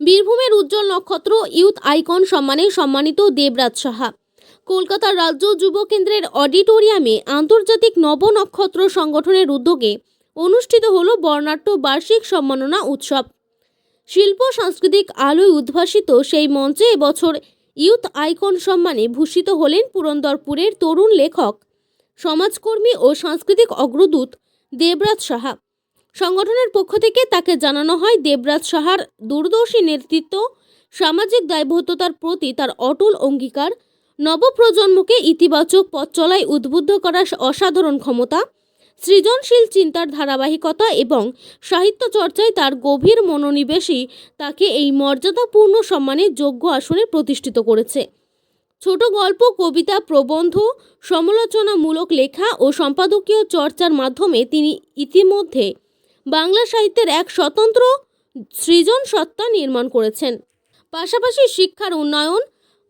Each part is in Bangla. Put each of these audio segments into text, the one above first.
বীরভূমের উজ্জ্বল নক্ষত্র, ইউথ আইকন সম্মানে সম্মানিত দেবরাজ সাহা। কলকাতার রাজ্য যুব কেন্দ্রের অডিটোরিয়ামে আন্তর্জাতিক নব নক্ষত্র সংগঠনের উদ্যোগে অনুষ্ঠিত হল বর্ণাঢ্য বার্ষিক সম্মাননা উৎসব। শিল্প, সাংস্কৃতিক আলোয় উদ্ভাসিত সেই মঞ্চে এবছর ইউথ আইকন সম্মানে ভূষিত হলেন পুরন্দরপুরের তরুণ লেখক, সমাজকর্মী ও সাংস্কৃতিক অগ্রদূত দেবরাজ সাহা। সংগঠনের পক্ষ থেকে তাকে জানানো হয়, দেবরাজ সাহার দূরদর্শী নেতৃত্ব, সামাজিক দায়বদ্ধতার প্রতি তার অটল অঙ্গীকার, নবপ্রজন্মকে ইতিবাচক পথ চলায় উদ্বুদ্ধ করার অসাধারণ ক্ষমতা, সৃজনশীল চিন্তার ধারাবাহিকতা এবং সাহিত্য চর্চায় তার গভীর মনোনিবেশই তাকে এই মর্যাদাপূর্ণ সম্মানে যোগ্য আসনে প্রতিষ্ঠিত করেছে। ছোট গল্প, কবিতা, প্রবন্ধ, সমালোচনামূলক লেখা ও সম্পাদকীয় চর্চার মাধ্যমে তিনি ইতিমধ্যে বাংলা সাহিত্যের এক স্বতন্ত্র সৃজন সত্তা নির্মাণ করেছেন। পাশাপাশি শিক্ষার উন্নয়ন,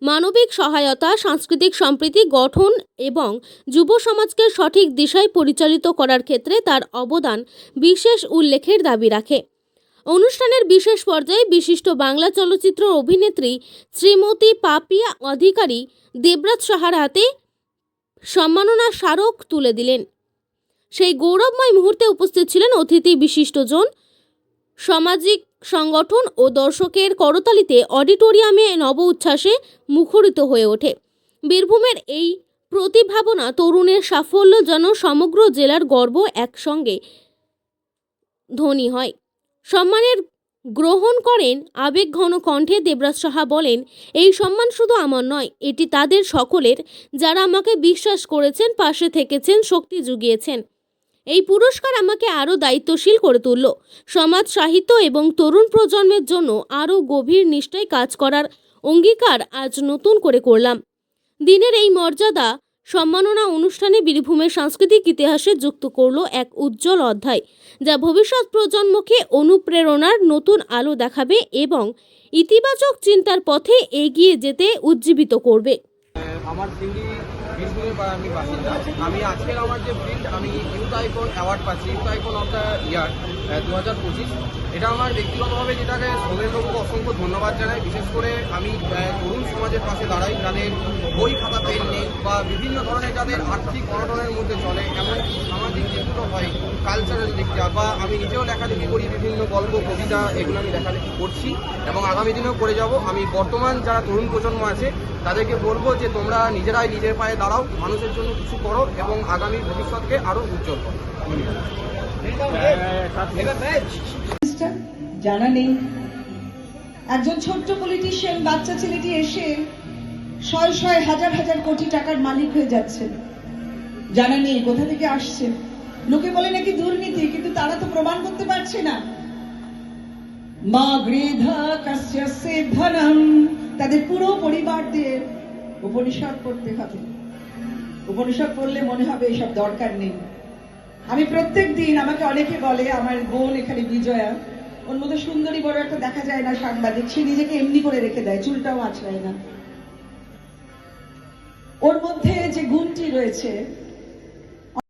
মানবিক সহায়তা, সাংস্কৃতিক সম্প্রীতি গঠন এবং যুব সমাজকে সঠিক দিশায় পরিচালিত করার ক্ষেত্রে তার অবদান বিশেষ উল্লেখের দাবি রাখে। অনুষ্ঠানের বিশেষ পর্যায়ে বিশিষ্ট বাংলা চলচ্চিত্র অভিনেত্রী শ্রীমতী পাপিয়া অধিকারী দেবরাজ সাহার হাতে সম্মাননা স্মারক তুলে দিলেন। সেই গৌরবময় মুহূর্তে উপস্থিত ছিলেন অতিথি বিশিষ্টজন। সামাজিক সংগঠন ও দর্শকের করতালিতে অডিটোরিয়ামে নব উচ্ছ্বাসে মুখরিত হয়ে ওঠে। বীরভূমের এই প্রতিভাবনা তরুণের সাফল্য যেন সমগ্র জেলার গর্ব একসঙ্গে ধ্বনি হয়। সম্মানের গ্রহণ করেন আবেগঘন কণ্ঠে দেবরাজ সাহা বলেন, এই সম্মান শুধু আমার নয়, এটি তাদের সকলের। যারা আমাকে বিশ্বাস করেছেন, পাশে থেকেছেন, শক্তি জুগিয়েছেন। এই পুরস্কার আমাকে আরও দায়িত্বশীল করে তুলল। সমাজ সাহিত্য এবং তরুণ প্রজন্মের জন্য আরও গভীর নিষ্ঠায় কাজ করার অঙ্গীকার আজ নতুন করে করলাম। দিনের এই মর্যাদা সম্মাননা অনুষ্ঠানে বীরভূমের সাংস্কৃতিক ইতিহাসে যুক্ত করল এক উজ্জ্বল অধ্যায়, যা ভবিষ্যৎ প্রজন্মকে অনুপ্রেরণার নতুন আলো দেখাবে এবং ইতিবাচক চিন্তার পথে এগিয়ে যেতে উজ্জীবিত করবে। আমার বা- আমি বাসিন্দা আমি আজকের আমার যে ফিল্ড আমি ইউথ আইকন অ্যাওয়ার্ড পাচ্ছি youth icon of the year দু হাজার পঁচিশ। এটা আমার ব্যক্তিগতভাবে যেটাকে সোমেনবাবুকে অসংখ্য ধন্যবাদ জানাই। বিশেষ করে আমি তরুণ সমাজের পাশে দাঁড়াই, যাদের বই খাতা পেন নেই বা বিভিন্ন ধরনের যাদের আর্থিক অনটনের মধ্যে চলে, এমনকি সামাজিক যেগুলো হয় কালচারাল দিকটা বা আমি নিজেও লেখালেখি করি, বিভিন্ন গল্প, কবিতা, এগুলো আমি লেখালেখি করছি এবং আগামী দিনেও করে যাব। আমি বর্তমান যারা তরুণ প্রজন্ম আছে, তাদেরকে বলব যে তোমরা নিজেরাই নিজের পায়ে দাঁড়াও। মানুষের জন্য কিছু করো এবং আগামী ভবিষ্যৎকে আরও উজ্জ্বল করো। জানা নেই। একজন ছোট্ট পলিটিশিয়ান বাচ্চা ছেলেটি এসে শয় শয় হাজার হাজার কোটি টাকার মালিক হয়ে যাচ্ছে। জানা নেই, কোথা থেকে আসছে? লোকে বলে নাকি দুর্নীতি, কিন্তু তারা তো প্রমাণ করতে পারছে না। মা গৃধা কাশ্যসে ধনম, তাদের পুরো পরিবারদের উপনিষদ করতে হবে। উপনিষদ পড়লে মনে হবে এসব দরকার নেই। আমি প্রত্যেক দিন আমাকে অনেকে বলে, আমার বোন এখানে বিজয়া, ওর মধ্যে সুন্দরী বড় একটা দেখা যায় না সাংবাদিক, সে নিজেকে এমনি করে রেখে দেয়, চুলটাও আছড়ায় না। ওর মধ্যে যে গুণটি রয়েছে